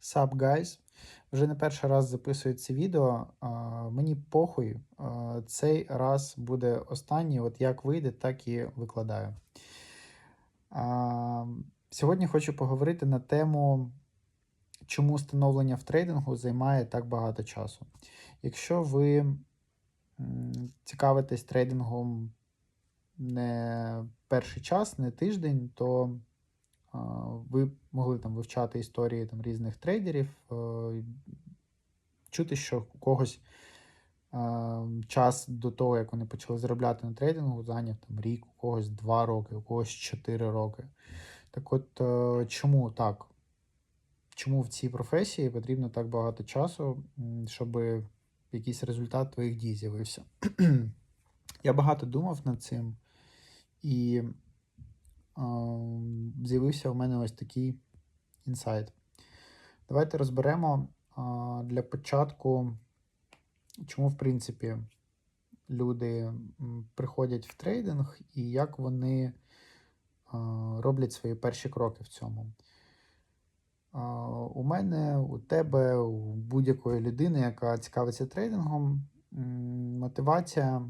Sup, guys? Вже не перший раз записую це відео. Мені похуй. Цей раз буде останній. От як вийде, так і викладаю. Сьогодні хочу поговорити на тему, чому становлення в трейдингу займає так багато часу. Якщо ви цікавитесь трейдингом не перший час, не тиждень, то ви могли там вивчати історії там, різних трейдерів, е, чути, що у когось час до того, як вони почали заробляти на трейдингу, зайняв там рік, у когось два роки, у когось чотири роки. Так от, е, чому так? Чому в цій професії потрібно так багато часу, щоб якийсь результат твоїх дій з'явився? Я багато думав над цим, і е, з'явився у мене ось такий інсайт. Давайте розберемо для початку, чому, в принципі, люди приходять в трейдинг і як вони роблять свої перші кроки в цьому. У мене, у тебе, у будь-якої людини, яка цікавиться трейдингом, мотивація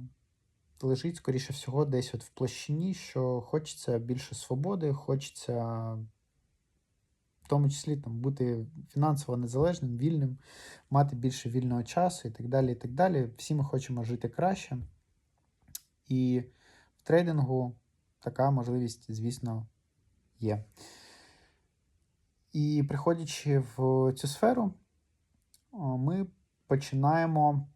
лежить, скоріше всього, десь от в площині, що хочеться більше свободи, хочеться в тому числі там, бути фінансово незалежним, вільним, мати більше вільного часу і так далі. і так далі. Всі ми хочемо жити краще. І в трейдингу така можливість, звісно, є. І приходячи в цю сферу, ми починаємо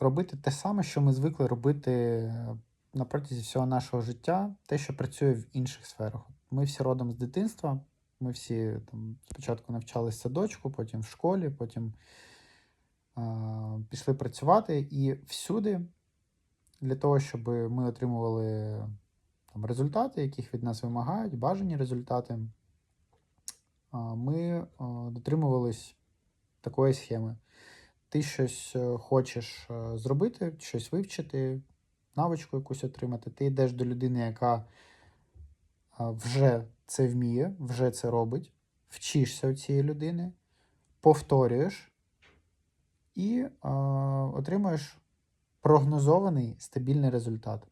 робити те саме, що ми звикли робити е, на протязі всього нашого життя, те, що працює в інших сферах. Ми всі родом з дитинства, ми всі там спочатку навчалися в садочку, потім в школі, потім а, пішли працювати, і всюди для того, щоб ми отримували там, результати, яких від нас вимагають, бажані результати а, ми а, дотримувались такої схеми. Ти щось е, хочеш е, зробити, щось вивчити, навичку якусь отримати. Ти йдеш до людини, яка вже це вміє, вже це робить, вчишся у цієї людини, повторюєш і а, отримуєш прогнозований стабільний результат.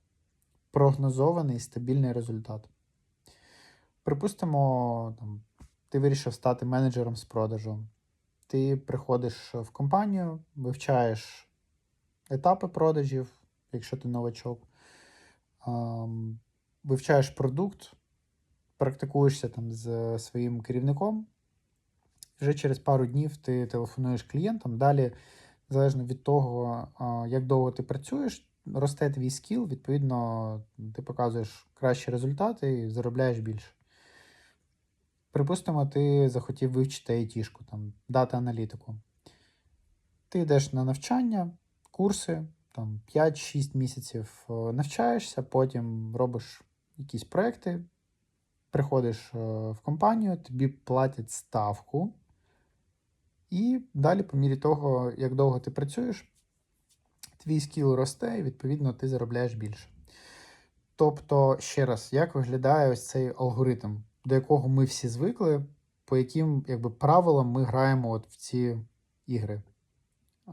Прогнозований стабільний результат. Припустимо, там, ти вирішив стати менеджером з продажу. Ти приходиш в компанію, вивчаєш етапи продажів, якщо ти новачок, вивчаєш продукт, практикуєшся там з своїм керівником. Вже через пару днів ти телефонуєш клієнтам. Далі, залежно від того, як довго ти працюєш, росте твій скіл, відповідно, ти показуєш кращі результати і заробляєш більше. Припустимо, ти захотів вивчити айтішку, там, дати аналітику. Ти йдеш на навчання, курси, там 5-6 місяців е, навчаєшся, потім робиш якісь проекти, приходиш е, в компанію, тобі платять ставку, і далі, по мірі того, як довго ти працюєш, твій скіл росте, і відповідно ти заробляєш більше. Тобто, ще раз, як виглядає ось цей алгоритм, до якого ми всі звикли, по яким якби, правилам ми граємо от в ці ігри. Е,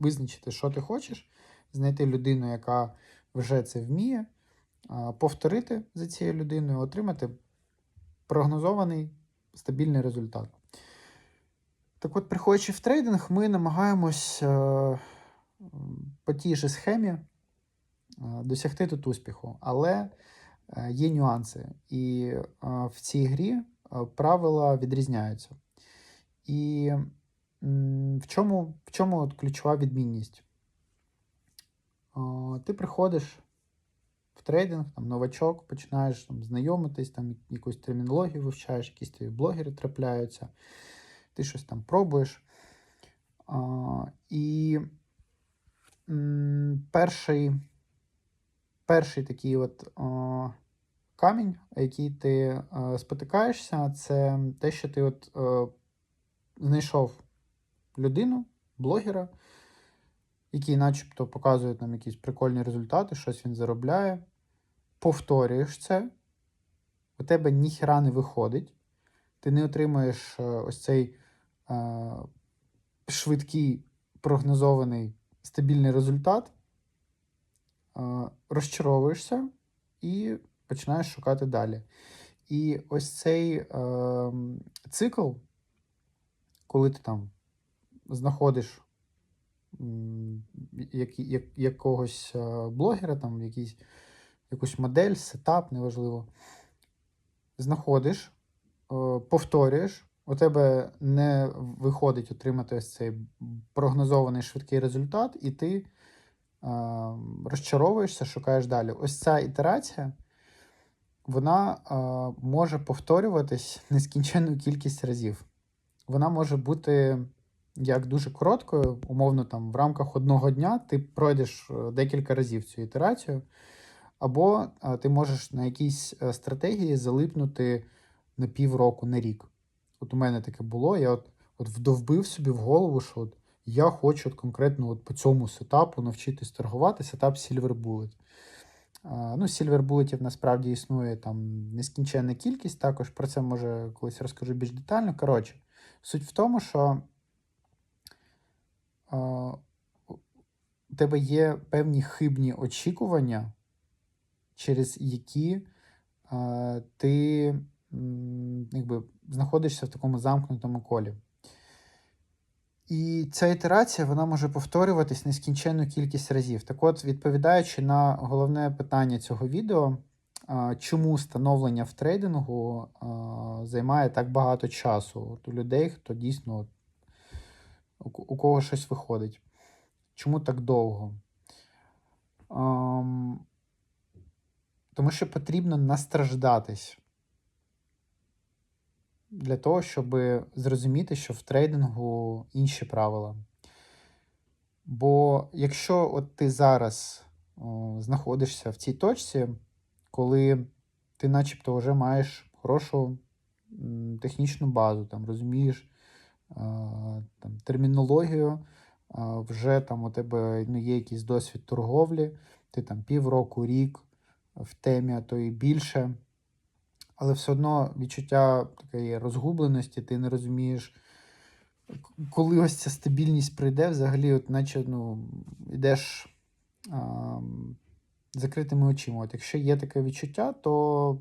Визначити, що ти хочеш, знайти людину, яка вже це вміє, повторити за цією людиною, отримати прогнозований стабільний результат. Так от, приходячи в трейдинг, ми намагаємось е, по тій же схемі е, досягти тут успіху. Але є нюанси. І е, в цій грі е, правила відрізняються. І в чому, в чому от ключова відмінність? Е, Ти приходиш в трейдинг, там, новачок, починаєш там, знайомитись, там, якусь термінологію вивчаєш, якісь тобі блогери трапляються, ти щось там пробуєш. І перший, перший такий от а, камінь, який ти а, спотикаєшся, це те, що ти от а, знайшов людину, блогера, який начебто показує там якісь прикольні результати, щось він заробляє, повторюєш це, у тебе ніхіра не виходить, ти не отримуєш ось цей е, швидкий прогнозований стабільний результат, розчаровуєшся і починаєш шукати далі. І ось цей е, цикл, коли ти там знаходиш як, як, якогось е, блогера, там якийсь, якусь модель, сетап, неважливо, знаходиш, е, повторюєш, у тебе не виходить отримати ось цей прогнозований швидкий результат, і ти розчаровуєшся, шукаєш далі. Ось ця ітерація вона може повторюватись нескінченну кількість разів. Вона може бути як дуже короткою, умовно, там в рамках одного дня ти пройдеш е, декілька разів цю ітерацію, або ти можеш на якійсь е, стратегії залипнути на півроку, на рік. От у мене таке було. Я от, от вдовбив собі в голову, що от я хочу от конкретно от по цьому сетапу навчитись торгувати сетап Silver Bullet. Ну, Silver Bulletів насправді існує там нескінченна кількість. Також про це може колись розкажу більш детально. Коротше, суть в тому, що у тебе є певні хибні очікування, через які ти якби, знаходишся в такому замкнутому колі. І ця ітерація вона може повторюватись нескінченну кількість разів. Так от, відповідаючи на головне питання цього відео, чому становлення в трейдингу займає так багато часу у людей, хто дійсно у, кого щось виходить. Чому так довго? Тому що потрібно настраждатись для того, щоб зрозуміти, що в трейдингу інші правила. Бо якщо от ти зараз о, знаходишся в цій точці, коли ти начебто вже маєш хорошу технічну базу, там розумієш а, там, термінологію, а, вже там у тебе ну, є якийсь досвід торговлі, ти там півроку, рік в темі, а то і більше але все одно відчуття такої розгубленості, ти не розумієш, коли ось ця стабільність прийде, взагалі, от наче ну, йдеш а, закритими очима. От Якщо є таке відчуття, то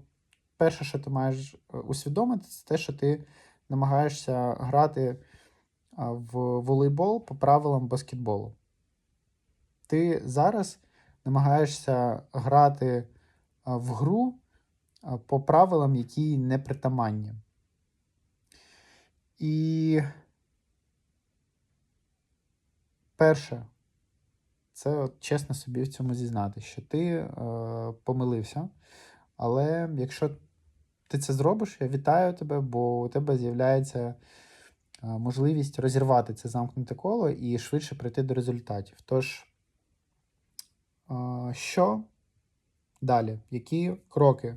перше, що ти маєш е, усвідомити, це те, що ти намагаєшся грати в волейбол по правилам баскетболу. Ти зараз намагаєшся грати в гру по правилам, які не притаманні. І перше, це от чесно собі в цьому зізнати, що ти е, помилився. Але якщо ти це зробиш, я вітаю тебе, бо у тебе з'являється е, можливість розірвати це замкнуте коло і швидше прийти до результатів. Тож, е, що далі? Які кроки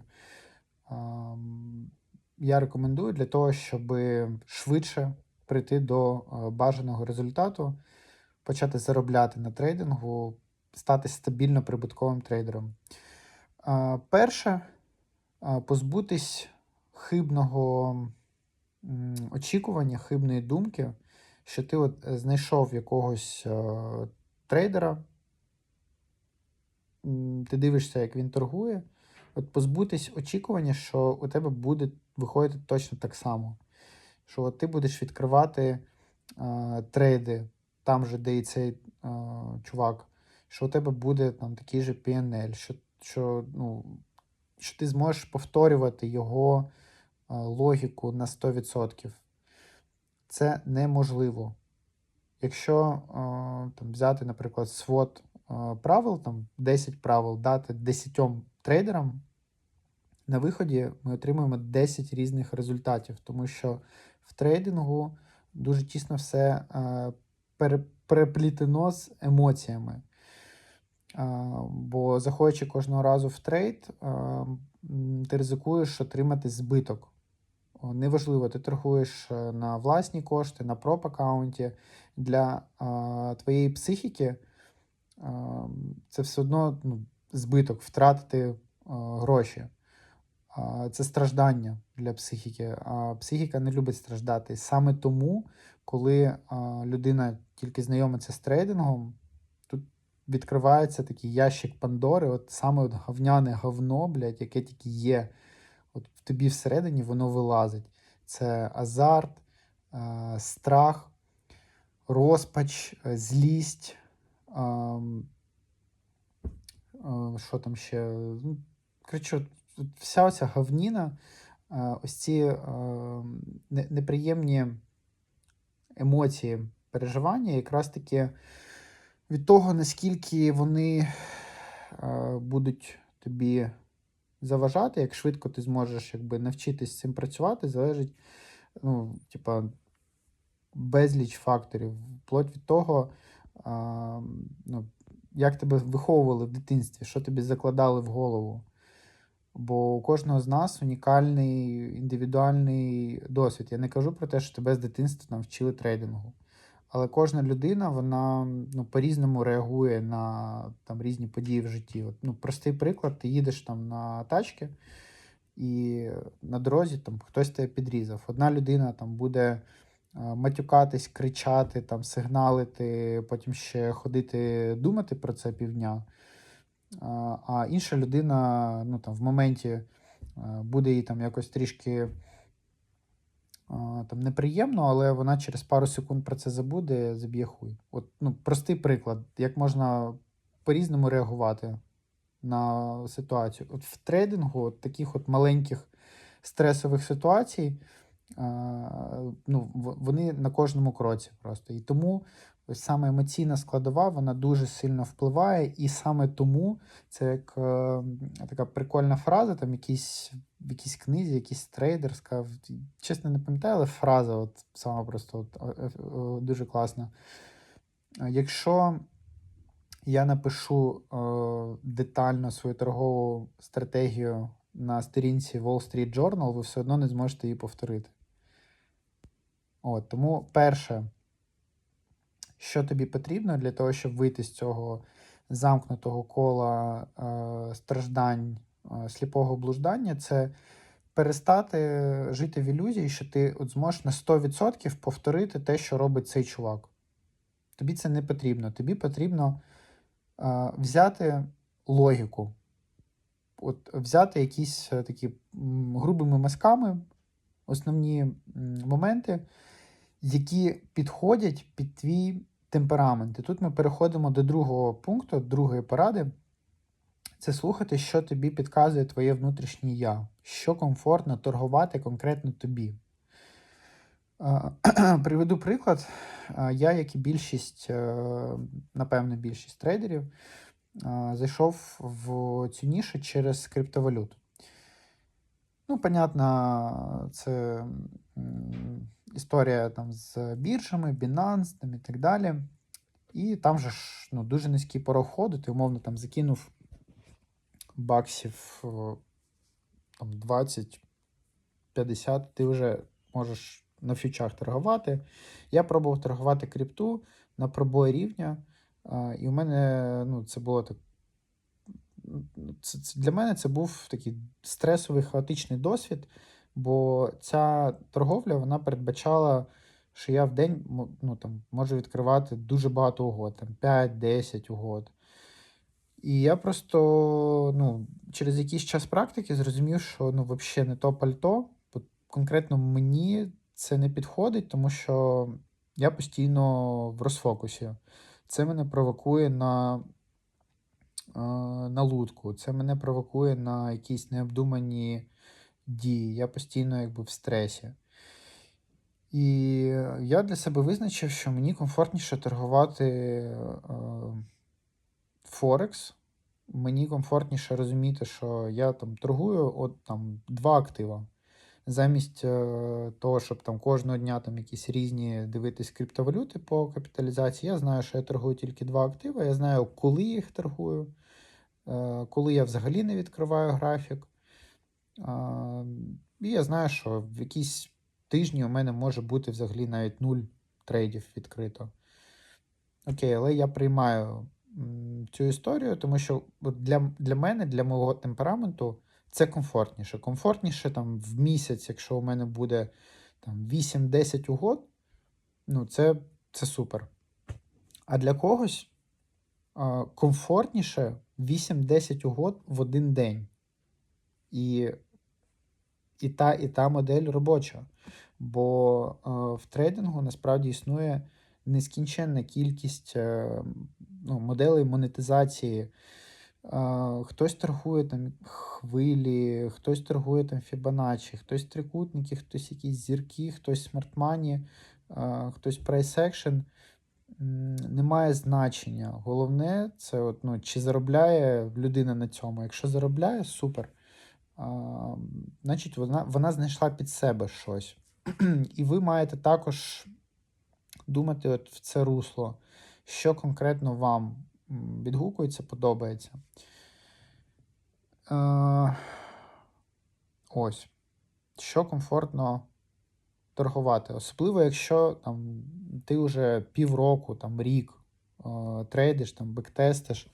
я рекомендую для того, щоб швидше прийти до е, бажаного результату, почати заробляти на трейдингу, стати стабільно прибутковим трейдером. Перше, позбутись хибного очікування, хибної думки, що ти от знайшов якогось е, трейдера, ти дивишся, як він торгує. От позбутись очікування, що у тебе буде виходити точно так само. Що от ти будеш відкривати е, трейди там же, де і цей е, чувак, що у тебе буде там такий же PNL, що що, ну, що ти зможеш повторювати його е, логіку на 100%. Це неможливо. Якщо е, там, взяти, наприклад, свод е, правил, там 10 правил, дати 10 трейдерам, на виході ми отримуємо 10 різних результатів, тому що в трейдингу дуже тісно все е, переплітено з емоціями. Е, бо заходячи кожного разу в трейд, е, ти ризикуєш отримати збиток. Неважливо, ти торгуєш на власні кошти, на проп аккаунті. Для а, твоєї психіки а, це все одно ну, збиток, втратити а, гроші. Це страждання для психіки. А психіка не любить страждати. Саме тому, коли людина тільки знайомиться з трейдингом, тут відкривається такий ящик Пандори, от саме от говняне говно, блядь, яке тільки є. От в тобі всередині воно вилазить. Це азарт, страх, розпач, е, злість. Що там ще? Ну, Коротше, от вся оця говніна, ось ці е, неприємні емоції, переживання, якраз таки від того, наскільки вони е, будуть тобі заважати, як швидко ти зможеш якби, навчитись цим працювати, залежить ну, типа, безліч факторів. Вплоть від того, ну, як тебе виховували в дитинстві, що тобі закладали в голову. Бо у кожного з нас унікальний індивідуальний досвід. Я не кажу про те, що тебе з дитинства там вчили трейдингу. Але кожна людина вона ну, по-різному реагує на там, різні події в житті. От, ну, простий приклад: ти їдеш там на тачки, і на дорозі там хтось тебе підрізав. Одна людина там буде е, матюкатись, кричати, там, сигналити, потім ще ходити думати про це півдня. А, інша людина ну, там, в моменті е, буде їй там якось трішки там, неприємно, але вона через пару секунд про це забуде, заб'є хуй. От, ну, простий приклад, як можна по-різному реагувати на ситуацію. От в трейдингу от таких от маленьких стресових ситуацій, ну, вони на кожному кроці просто. І тому ось саме емоційна складова, вона дуже сильно впливає, і саме тому це як е, така прикольна фраза, там якісь, в якійсь книзі, якийсь трейдер сказав, чесно не пам'ятаю, але фраза от сама просто от, е, дуже класна. Е, Якщо я напишу е, детально свою торгову стратегію на сторінці Wall Street Journal, ви все одно не зможете її повторити. От, тому перше, що тобі потрібно для того, щоб вийти з цього замкнутого кола е, страждань, е, сліпого блуждання, це перестати жити в ілюзії, що ти от зможеш на 100% повторити те, що робить цей чувак. Тобі це не потрібно. Тобі потрібно е, взяти логіку, от взяти якісь е, такі грубими мазками основні моменти, які підходять під твій темперамент. І тут ми переходимо до другого пункту, другої поради. Це слухати, що тобі підказує твоє внутрішнє я, що комфортно торгувати конкретно тобі. Е, Приведу приклад. Е, Я, як і більшість, е, напевно, більшість трейдерів, зайшов в цю нішу через криптовалюту. Ну, понятно, це історія там з біржами, Binance там, і так далі. І там же ж ну, дуже низькі пороходи, ти умовно там закинув баксів там 20-50, ти вже можеш на фьючах торгувати. Я пробував торгувати крипту на пробой рівня, і у мене ну, це було так. це, для мене це був такий стресовий хаотичний досвід, бо ця торговля вона передбачала, що я в день ну, там, можу відкривати дуже багато угод, там 5-10 угод. І я просто ну, через якийсь час практики зрозумів, що ну, взагалі не то пальто. Конкретно мені це не підходить, тому що я постійно в розфокусі. Це мене провокує на, е, на лутку, це мене провокує на якісь необдумані дії. Я постійно якби в стресі. І я для себе визначив, що мені комфортніше торгувати е, Форекс. Мені комфортніше розуміти, що я там торгую от там два актива. Замість е, того, щоб там кожного дня там якісь різні дивитись криптовалюти по капіталізації, я знаю, що я торгую тільки два актива. Я знаю, коли їх торгую, е, коли я взагалі не відкриваю графік. І я знаю, що в якісь тижні у мене може бути взагалі навіть нуль трейдів відкрито. Окей, але я приймаю цю історію, тому що для, для мене, для мого темпераменту, це комфортніше. Комфортніше там в місяць, якщо у мене буде там 8-10 угод, ну це, це супер. А для когось комфортніше 8-10 угод в один день. І, і, та, і та модель робоча. Бо а, в трейдингу насправді існує нескінченна кількість е, ну, моделей монетизації. А, Хтось торгує там хвилі, хтось торгує там Fibonacci, хтось трикутники, хтось якісь зірки, хтось смартмані, хтось price action. М, Немає значення. Головне, це от, ну, чи заробляє людина на цьому. Якщо заробляє, супер. Значить, вона, вона знайшла під себе щось. І ви маєте також думати от в це русло, що конкретно вам відгукується, подобається. Е, ось. Що комфортно торгувати. Особливо, якщо там, ти вже півроку, там, рік е, трейдиш, там, бектестиш.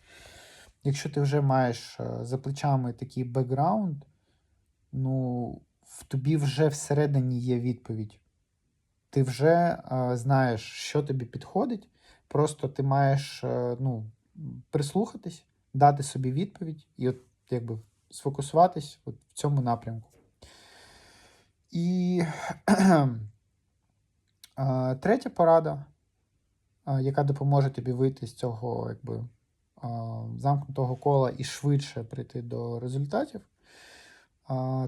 Якщо ти вже маєш е, за плечами такий бекграунд, ну, в тобі вже всередині є відповідь. Ти вже е, знаєш, що тобі підходить. Просто ти маєш е, ну, прислухатись, дати собі відповідь і от якби сфокусуватись от в цьому напрямку. І е, третя порада, е, яка допоможе тобі вийти з цього якби, е, замкнутого кола і швидше прийти до результатів,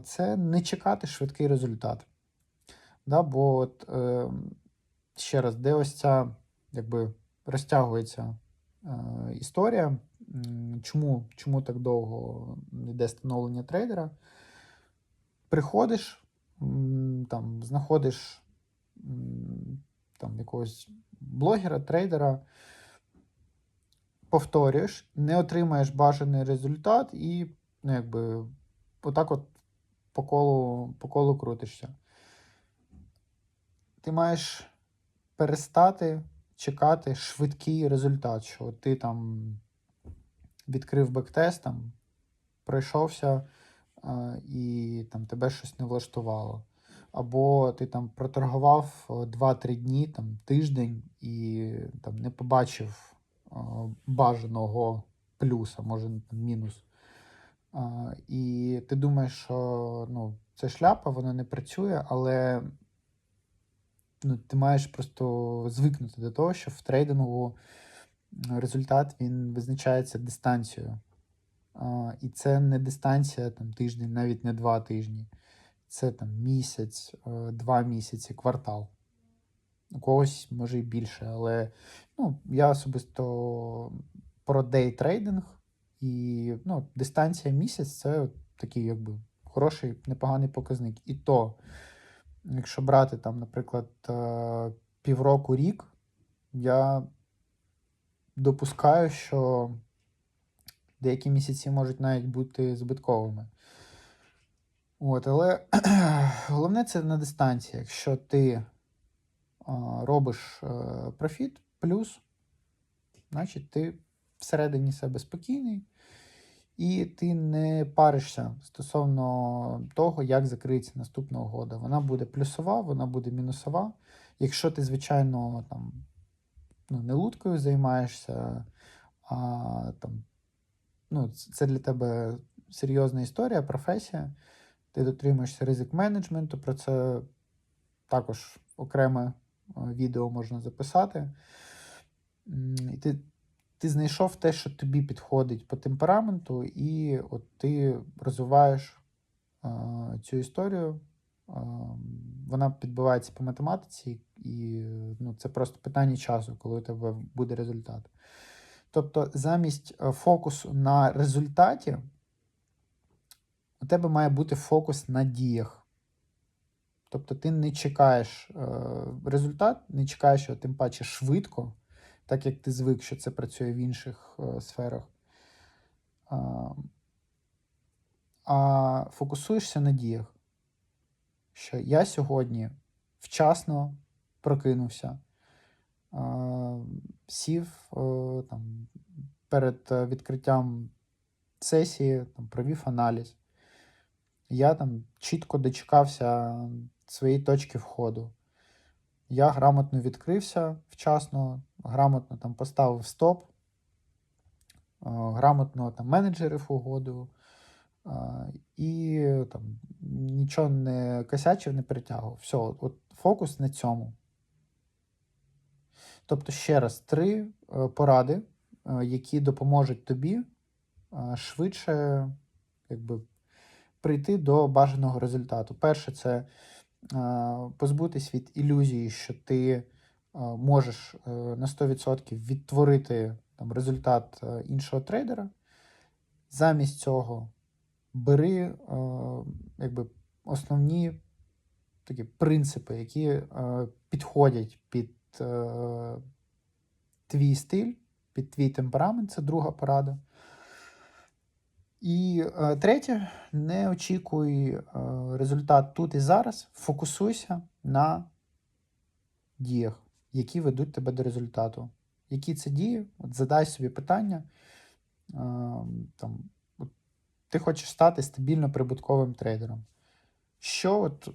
це не чекати швидкий результат. Да, бо от, е, ще раз, де ось ця якби, розтягується е, історія, чому, чому так довго йде становлення трейдера? Приходиш, там, знаходиш там, якогось блогера, трейдера, повторюєш, не отримаєш бажаний результат і ну, якби, отак от по колу, по колу крутишся. Ти маєш перестати чекати швидкий результат, що ти там відкрив бектест, там, пройшовся а, і там тебе щось не влаштувало. Або ти там проторгував 2-3 дні, там, тиждень і там, не побачив а, бажаного плюса, може мінус. І ти думаєш, що ну, це шляпа, вона не працює, але ну, ти маєш просто звикнути до того, що в трейдингу результат він визначається дистанцією. І це не дистанція там, тиждень, навіть не два тижні. Це там місяць, е, два місяці, квартал. У когось може і більше, але ну, я особисто про дейтрейдинг і ну, дистанція місяць це такий якби хороший, непоганий показник. І то, якщо брати там, наприклад, е, півроку рік, я допускаю, що деякі місяці можуть навіть бути збитковими. От, але головне це на дистанції. Якщо ти а, робиш а, профіт плюс, значить ти всередині себе спокійний, і ти не паришся стосовно того, як закриється наступна угода. Вона буде плюсова, вона буде мінусова. Якщо ти, звичайно, там, ну, не луткою займаєшся, а там, ну, це для тебе серйозна історія, професія ти дотримуєшся ризик менеджменту, про це також окреме е, відео можна записати. І ти ти знайшов те, що тобі підходить по темпераменту, і от ти розвиваєш е, цю історію. Е, вона підбивається по математиці, і ну, це просто питання часу, коли у тебе буде результат. Тобто, замість фокусу на результаті у тебе має бути фокус на діях. Тобто ти не чекаєш е, результат, не чекаєш його тим паче швидко, так як ти звик, що це працює в інших е, сферах. А, а фокусуєшся на діях. Що я сьогодні вчасно прокинувся, а, сів е, там, перед відкриттям сесії, там, провів аналіз Я там чітко дочекався своєї точки входу. Я грамотно відкрився вчасно, грамотно там поставив стоп, е, грамотно там менеджерив угоду е, і там нічого не косячив, не перетягував. Все, от фокус на цьому. Тобто, ще раз, три е, поради, які допоможуть тобі швидше якби, прийти до бажаного результату. Перше, це позбутись від ілюзії, що ти можеш е, на 100% відтворити там, результат е, іншого трейдера. Замість цього бери е, якби, основні такі принципи, які е, підходять під е, твій стиль, під твій темперамент, це друга порада. І е, третє, не очікуй е, результат тут і зараз. Фокусуйся на діях, які ведуть тебе до результату. Які це дії? От задай собі питання. Там, от, ти хочеш стати стабільно прибутковим трейдером. Що от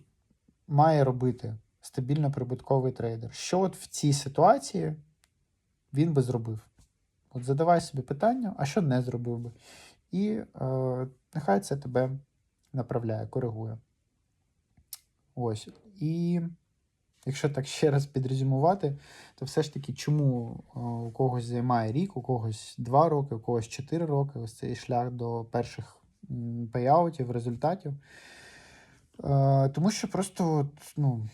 має робити стабільно прибутковий трейдер? Що от в цій ситуації він би зробив? От задавай собі питання, а що не зробив би? І е, нехай це тебе направляє, коригує. Ось. І якщо так ще раз підрезюмувати, то все ж таки, чому е, у когось займає рік, у когось 2 роки, у когось 4 роки ось цей шлях до перших пейаутів, результатів. Е, тому що просто ну,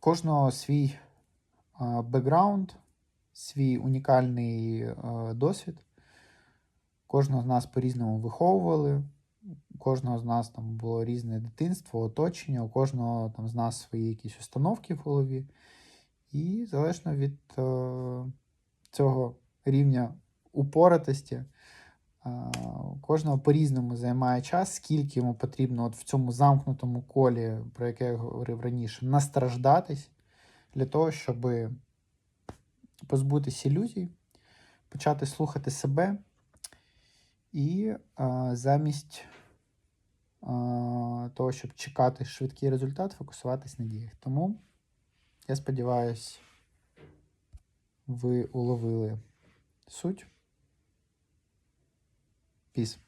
кожного свій е, бекграунд, свій унікальний досвід. Кожного з нас по-різному виховували, у кожного з нас там було різне дитинство, оточення, у кожного там з нас свої якісь установки в голові. І залежно від е, цього рівня упоратості, е, кожного по-різному займає час, скільки йому потрібно от в цьому замкнутому колі, про яке я говорив раніше, настраждатись для того, щоб позбутися ілюзій, почати слухати себе. І а, замість а, того, щоб чекати швидкий результат, фокусуватись на діях. Тому я сподіваюся, ви уловили суть. Піс.